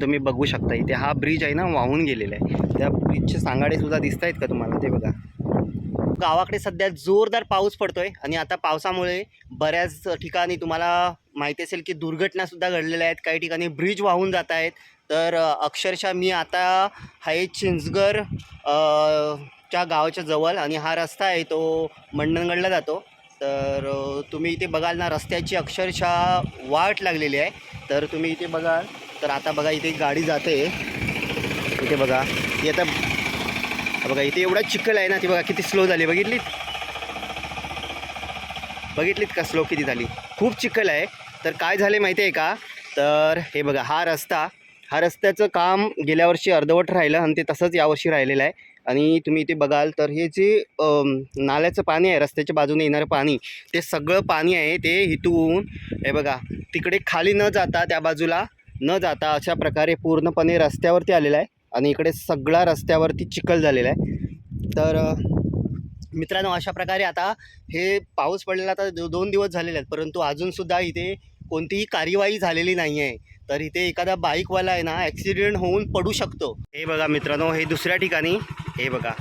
तुम्ही बघू शकता इथे. हा ब्रिज आहे ना वाहून गेलेला आहे. त्या ब्रिजचे सांगाडे सुद्धा दिसत आहेत का तुम्हाला? ते बघा. गावाकडे सध्या जोरदार पाऊस पडतोय आणि आता पावसामुळे बऱ्याच ठिकाणी तुम्हाला माहिती असेल की दुर्घटनासुद्धा घडलेल्या आहेत. काही ठिकाणी ब्रिज वाहून जात आहेत. तर अक्षरशः मी आता आहे चिंचगर च्या गावाच्या जवळ आणि हा रस्ता आहे तो मंडणगडला जातो. तर तुम्ही इथे बघाल ना रस्त्याची अक्षरशः वाट लागलेली आहे. तर तुम्ही इथे बघाल. तर आता बघा इथे एक गाडी जाते. इथे बघा. ती आता बघा इथे एवढा चिखल आहे ना ती बघा किती स्लो झाली. बघितलीत? बघितलीत का स्लो किती झाली? खूप चिखल आहे. तर काय झाले माहिती आहे का? तर हे बघा हा रस्ता हा रस्त्याचं काम गेल्या वर्षी अर्धवट राहिलं आणि ते तसंच यावर्षी राहिलेलं आहे. आणि तुम्ही इथे बघाल तर हे जे नाल्याचं पाणी आहे रस्त्याच्या बाजूने येणारं पाणी ते सगळं पाणी आहे ते इथून हे बघा तिकडे खाली न जाता त्या बाजूला न जाता अशा प्रकारे पूर्णपणे रस्त्यावरती आलेला आहे आणि इकडे सगळा रस्त्यावरती चिखल झालेला आहे. तर मित्रांनो अशा प्रकारे आता हे पाऊस पडलेला आता दो दोन दिवस झालेले आहेत परंतु अजूनसुद्धा इथे कोणतीही कार्यवाही झालेली नाही आहे. तर इथे एखादा बाईकवाला आहे ना ॲक्सिडेंट होऊन पडू शकतो. हे बघा मित्रांनो हे दुसऱ्या ठिकाणी हे बघा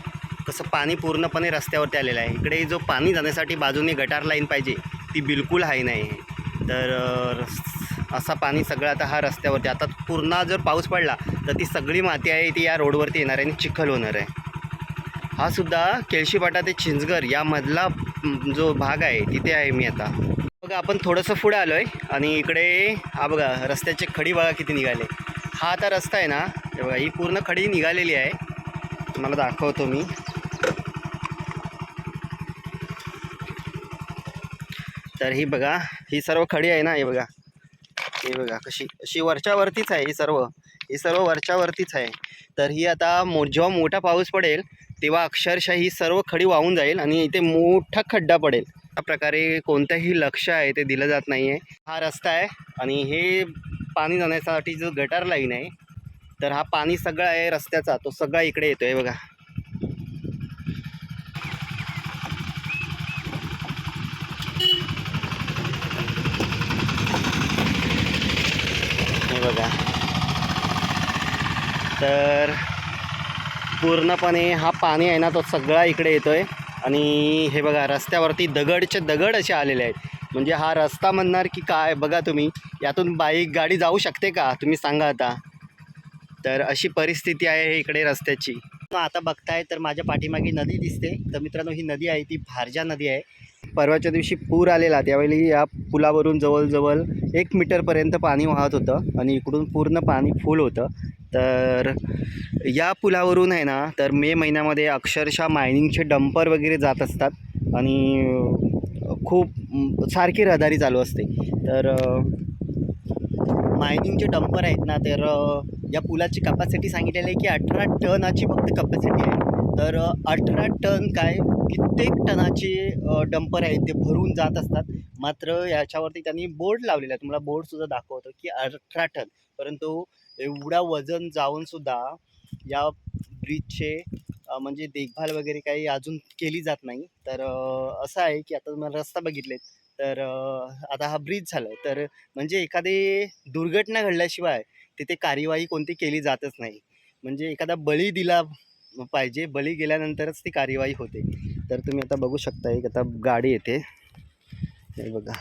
कसं पाणी पूर्णपणे रस्त्यावरती आलेलं आहे. इकडे जो पाणी जाण्यासाठी बाजूने गटार लाईन पाहिजे ती बिलकुल आहे नाही. आहे तर असा पाणी सगळं आता हा रस्त्यावरती. आता पूर्ण जर पाऊस पडला तर ती सगळी माती आहे ती या रोडवरती येणार आहे आणि चिखल होणार आहे. हा सुद्धा केळशीपाटा ते चिंचगर यामधला जो भाग आहे तिथे आहे मी आता. बघा आपण थोडंसं पुढे आलो आहे आणि इकडे हा बघा रस्त्याचे खडी बघा किती निघाले. हा आता रस्ता आहे ना हे बघा ही पूर्ण खडी निघालेली आहे. तुम्हाला दाखवतो मी. तर ही बघा ही सर्व खडी आहे ना हे बघा. हे बघा कशी अशी वरच्यावरतीच आहे ही सर्व. ही सर्व वरच्यावरतीच आहे. तर ही आता मो जेव्हा मोठा पाऊस पडेल तेव्हा अक्षरशः ही सर्व खडी वाहून जाईल आणि इथे मोठा खड्डा पडेल. या प्रकारे कोणतंही लक्ष आहे ते दिलं जात नाही आहे हा रस्ता आहे आणि हे पाणी जाण्यासाठी जो गटार लाईन आहे तर हा पाणी सगळा आहे रस्त्याचा. तो सगळा इकडे येतो आहे बघा. हे बघा. तर पूर्णपणे हा पाणी आहे ना तो सगळा इकडे येतो आहे आणि हे बघा रस्त्यावरती दगडचे दगड असे आलेले आहेत. म्हणजे हा रस्ता म्हणणार की काय बघा तुम्ही. यातून बाईक गाडी जाऊ शकते का? तुम्ही सांगा आता. तर अशी परिस्थिती आहे इकडे रस्त्याची. मग आता बघताय तर माझ्या पाठीमागे नदी दिसते. तर मित्रांनो ही नदी आहे ती भारजा नदी आहे. परवाच्या दिवशी पूर आलेला. त्यावेळी या पुलावरून जवळजवळ एक मीटरपर्यंत पाणी वाहत होतं आणि इकडून पूर्ण पाणी फुल होतं. तर या पुलावरून आहे ना तर मे महिन्यामध्ये अक्षरशः मायनिंगचे डंपर वगैरे जात असतात आणि खूप सारखी रहदारी चालू असते. तर मायनिंगचे डंपर आहेत ना तर या पुलाची कपॅसिटी सांगितलेली आहे की अठरा टनाची फक्त कपॅसिटी आहे. तर अठरा टन काय कित्येक टनाचे डंपर आहेत ते भरून जात असतात. मात्र याच्यावरती त्यांनी बोर्ड लावलेला आहे तुम्हाला बोर्डसुद्धा दाखवतो की अठरा टन. परंतु एवढा वजन जाऊनसुद्धा या ब्रिजचे म्हणजे देखभाल वगैरे काही अजून केली जात नाही. तर असं आहे की आता तुम्हाला रस्ता बघितलेत. तर आता हा ब्रिज झाला तर म्हणजे एखादी दुर्घटना घडल्याशिवाय तिथे कार्यवाही कोणती केली जातच नाही. म्हणजे एखादा बळी दिला पाहिजे. बळी गेल्यानंतरच ती कार्यवाही होते. तर तुम्ही आता बघू शकता एक आता गाडी येते. हे बघा.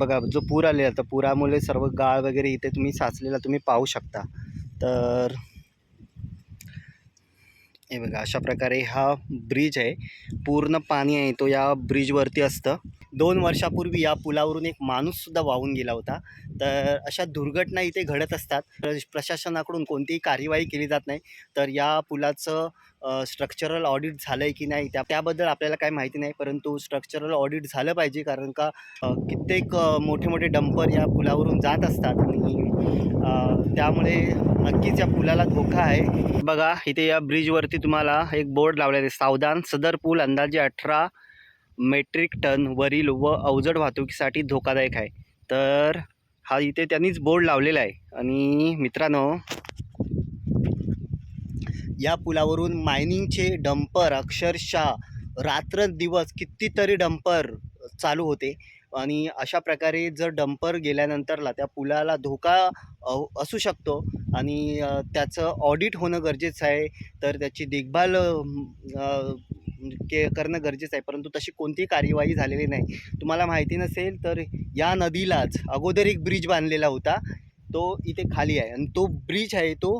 बघा जो पूर आलेला तर पुरामुळे सर्व गाळ वगैरे इथे तुम्ही साचलेला तुम्ही पाहू शकता. तर हे बघा अशा प्रकारे हा ब्रिज आहे. पूर्ण पाणी आहे तो या ब्रिजवरती असतं. दोन वर्षापूर्वी या पुलावरून एक माणूससुद्धा वाहून गेला होता. तर अशा दुर्घटना इथे घडत असतात. प्रशासनाकडून कोणतीही कार्यवाही केली जात नाही. तर या पुलाचं स्ट्रक्चरल ऑडिट झालं आहे की नाही त्या त्याबद्दल आपल्याला काय माहिती नाही. परंतु स्ट्रक्चरल ऑडिट झालं पाहिजे कारण का कित्येक मोठे मोठे डंपर या पुलावरून जात असतात. आणि त्यामुळे नक्कीच या पुलाला धोका आहे. बघा इथे या ब्रिजवरती तुम्हाला एक बोर्ड लावलेला आहे. सावधान सदर पूल अंदाजे अठरा मेट्रिक टन वरील व अवजड वाहतुकीसाठी धोकादायक आहे. तर हा इथे त्यांनीच बोर्ड लावलेला आहे. आणि मित्रांनो या पुलावरून मायनिंगचे डंपर अक्षरशः रात्रंदिवस कितीतरी डंपर चालू होते. आणि अशा प्रकारे जर डंपर गेल्यानंतरला त्या पुलाला धोका असू शकतो. आणि त्याचं ऑडिट होणं गरजेचं आहे. तर त्याची देखभाल के करणं गरजेचं आहे. परंतु तशी कोणतीही कार्यवाही झालेली नाही. तुम्हाला माहिती नसेल तर या नदीलाच अगोदर एक ब्रिज बांधलेला होता. तो इथे खाली आहे. आणि तो ब्रिज आहे तो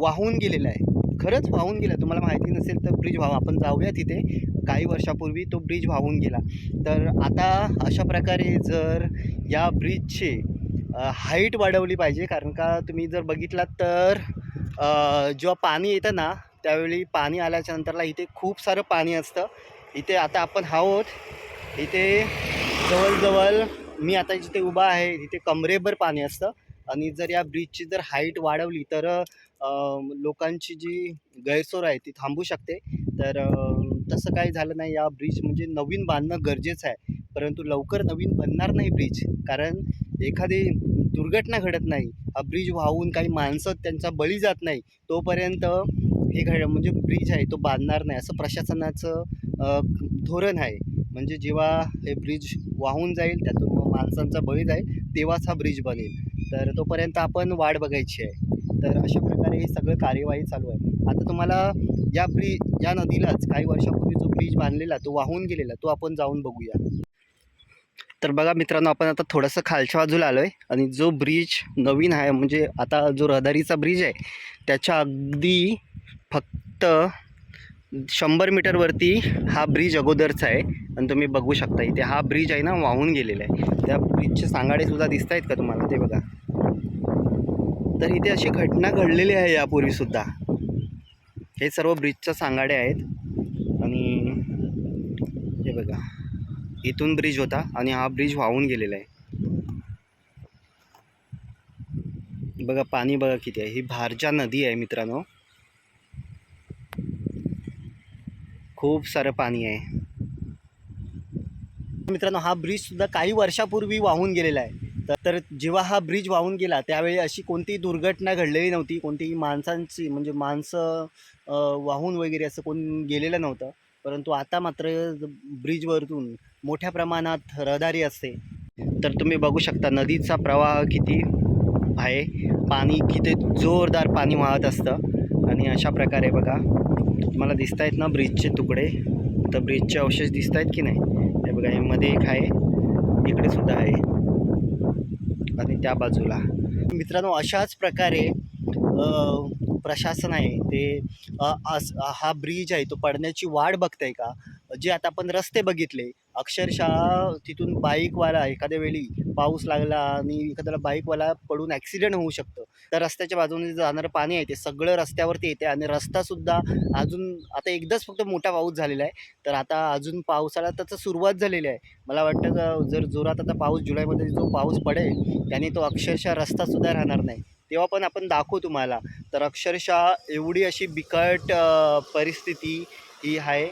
वाहून गेलेला आहे. खरंच वाहून गेला. तुम्हाला माहिती नसेल तर ब्रिज व्हावा आपण जाऊया तिथे काही वर्षापूर्वी तो ब्रिज वाहून गेला. तर आता अशा प्रकारे जर या ब्रिजचे हाईट वाढवली पाहिजे. कारण का तुम्ही जर बघितलात तर जेव्हा पाणी येतं ना त्यावेळी पाणी आल्याच्या नंतरला इथे खूप सारं पाणी असतं. इथे आता आपण आहोत. इथे जवळजवळ मी आता जिथे उभा आहे इथे कमरेभर पाणी असतं. आणि जर या ब्रिजची जर हाईट वाढवली तर लोकांची जी गैरसोय आहे ती थांबू शकते. तर तसं काही झालं नाही. या ब्रिज म्हणजे नवीन बांधणं गरजेचं आहे. परंतु लवकर नवीन बनणार नाही ब्रिज. कारण एखादी दुर्घटना घडत नाही. हा ब्रिज वाहून काही माणसं त्यांचा बळी जात नाही. तोपर्यंत हे घड म्हणजे ब्रिज आहे तो बांधणार नाही असं प्रशासनाचं धोरण आहे. म्हणजे जेव्हा हे ब्रिज वाहून जाईल त्यातून मग माणसांचा बळी जाईल तेव्हाच हा ब्रिज बनेल. तर तोपर्यंत आपण वाट बघायची आहे. तर अशा प्रकारे हे सगळं कार्यवाही चालू आहे. आता तुम्हाला या ब्रिज या नदीलाच काही वर्षापूर्वी जो ब्रिज बांधलेला तो वाहून गेलेला तो आपण जाऊन बघूया. तर बघा मित्रांनो आपण आता थोडंसं खालच्या बाजूला आलो आहे आणि जो ब्रिज नवीन आहे म्हणजे आता जो रहदारीचा ब्रिज आहे त्याच्या अगदी फक्त शंभर मीटरवरती हा ब्रिज अगोदरचा आहे. आणि तुम्ही बघू शकता इथे हा ब्रिज आहे ना वाहून गेलेला आहे. त्या ब्रिजचे सांगाडेसुद्धा दिसत आहेत का तुम्हाला? ते बघा. तर इथे अशी घटना घडलेली आहे यापूर्वीसुद्धा हे सर्व ब्रिजच्या सांगाडे आहेत. आणि हे बघा. इथून ब्रिज होता आणि हा ब्रिज वाहून गेलेला आहे. बघा पाणी बघा किती आहे. ही भारजा नदी आहे मित्रांनो. खूप सारं पाणी आहे. मित्रांनो हा ब्रिजसुद्धा काही वर्षापूर्वी वाहून गेलेला आहे. तर तर जेव्हा हा ब्रिज वाहून गेला त्यावेळी अशी कोणतीही दुर्घटना घडलेली नव्हती. कोणतीही माणसांची म्हणजे माणसं वाहून वगैरे असं कोण गेलेलं नव्हतं. परंतु आता मात्र ब्रिजवरतून मोठ्या प्रमाणात रहदारी असते. तर तुम्ही बघू शकता नदीचा प्रवाह किती आहे. पाणी किती जोरदार पाणी वाहत असतं. आणि अशा प्रकारे बघा तुम्हाला दिसत आहेत ना ब्रिजचे तुकडे? तर ब्रिजचे अवशेष दिसत आहेत की नाही? हे बघा हे मध्ये एक आहे. इकडे सुद्धा आहे. आणि त्या बाजूला. मित्रांनो अशाच प्रकारे प्रशासन आहे. ते आ, अस हा ब्रिज आहे तो पडण्याची वाट बघतंय का? जे आता आपण रस्ते बघितले अक्षरशः तिथून बाईकवाला एखाद्या वेळी पाऊस लागला आणि एखाद्याला बाईकवाला पडून ॲक्सिडेंट होऊ शकतं. तर रस्त्याच्या बाजूने जे जाणारं पाणी आहे ते सगळं रस्त्यावरती येते आणि रस्तासुद्धा अजून आता एकदाच फक्त मोठा पाऊस झालेला आहे. तर आता अजून पावसाला त्याचं सुरुवात झालेली आहे. मला वाटतं का जर जोरात आता पाऊस जुलैमध्ये जो पाऊस पडेल त्याने तो अक्षरशः रस्तासुद्धा राहणार नाही. तेव्हा पण आपण दाखवू तुम्हाला. तर अक्षरशः एवढी अशी बिकट परिस्थिती ही आहे.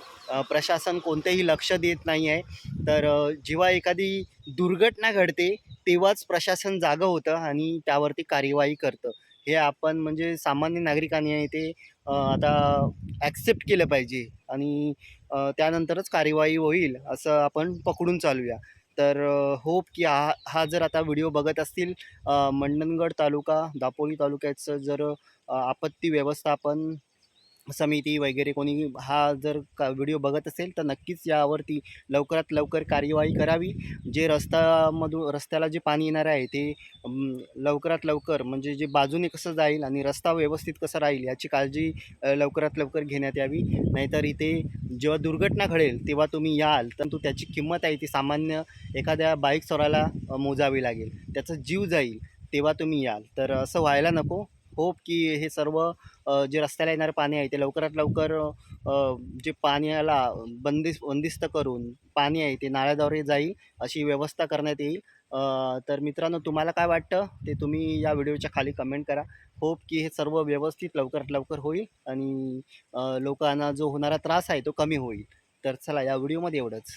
प्रशासन कोणतेही लक्ष देत नाही आहे. तर जेव्हा एखादी दुर्घटना घडते तेव्हाच प्रशासन जागं होतं आणि त्यावरती कार्यवाही करतं. हे आपण म्हणजे सामान्य नागरिकांनी आहे ते आता ॲक्सेप्ट केलं पाहिजे आणि त्यानंतरच कार्यवाही होईल असं आपण पकडून चालूया. तर होप की हा हा जर आता व्हिडिओ बघत असतील मंडनगड मंडणगड तालुका दापोली तालुक्याचं जर आपत्ती व्यवस्थापन समिती वगैरे कोणी हा जर का व्हिडिओ बघत असेल तर नक्कीच यावरती लवकरात लवकर कार्यवाही करावी. जे रस्त्यामधून रस्त्याला जे पाणी येणार आहे ते लवकरात लवकर म्हणजे जे बाजूने कसं जाईल आणि रस्ता व्यवस्थित कसा राहील याची काळजी लवकरात लवकर घेण्यात यावी. नाहीतर इथे जेव्हा दुर्घटना घडेल तेव्हा तुम्ही याल तर त्याची किंमत आहे ती सामान्य एखाद्या बाईक स्वराला मोजावी लागेल. त्याचा जीव जाईल तेव्हा तुम्ही याल. तर असं व्हायला नको. होप की हे सर्व जे रस्त्याला येणारं पाणी आहे ते लवकरात लवकर जे पाण्याला बंदिस्त बंदिस्त करून पाणी आहे ते नाळ्याद्वारे जाईल अशी व्यवस्था करण्यात येईल. तर मित्रांनो तुम्हाला काय वाटतं? ते तुम्ही या व्हिडिओच्या खाली कमेंट करा. होप की हे सर्व व्यवस्थित लवकरात लवकर होईल आणि लोकांना जो होणारा त्रास आहे तो कमी होईल. तर चला या व्हिडिओमध्ये एवढंच.